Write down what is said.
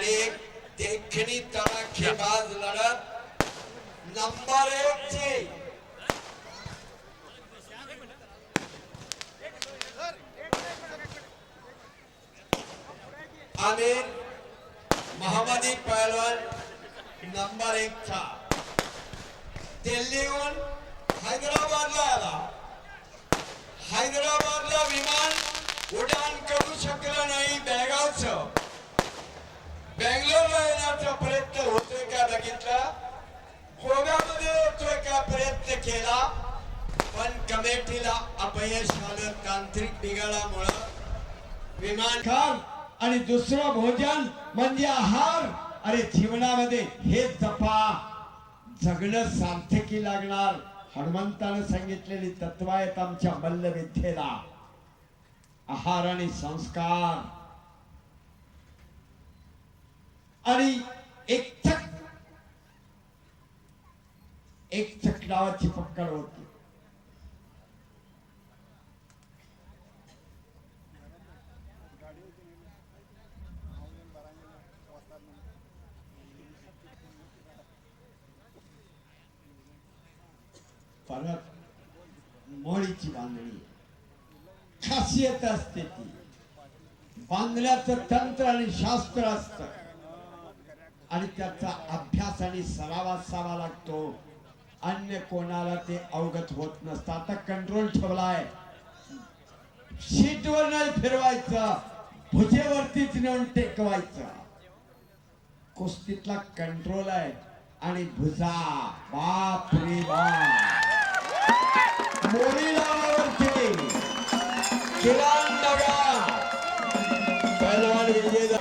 आणि देखणी तडाखेबाज लढत नंबर एक ची. आमिर मोहम्मदी पैलवान नंबर एक चा. दिल्लीहून हैदराबादला आला. केला पण कमिटीला अपयश आलं तांत्रिक बिघाडामुळं विमान खान आणि दुसरं भोजन म्हणजे आहार. अरे जीवनामध्ये हे जपा. जगणं सार्थकी लागणार. हनुमंतानं सांगितलेली तत्व आहेत आमच्या मल्लविद्येला. आहार आणि संस्कार. आणि एक एक चकडावाची पक्कड होती. परत मोळीची बांधणी खासियत असते ती. बांधण्याचं तंत्र आणि शास्त्र असत. आणि त्याचा अभ्यास आणि सराव असावा लागतो. अन्य कोणाला ते अवगत होत नसतं. आता कंट्रोल ठेवलाय. शीटवर नाही फिरवायचं. भुजेवरतीच नेऊन टेकवायचं. कुस्तीतला कंट्रोल आहे आणि भुजा. बाप. रे बाप मोरी किराण विजय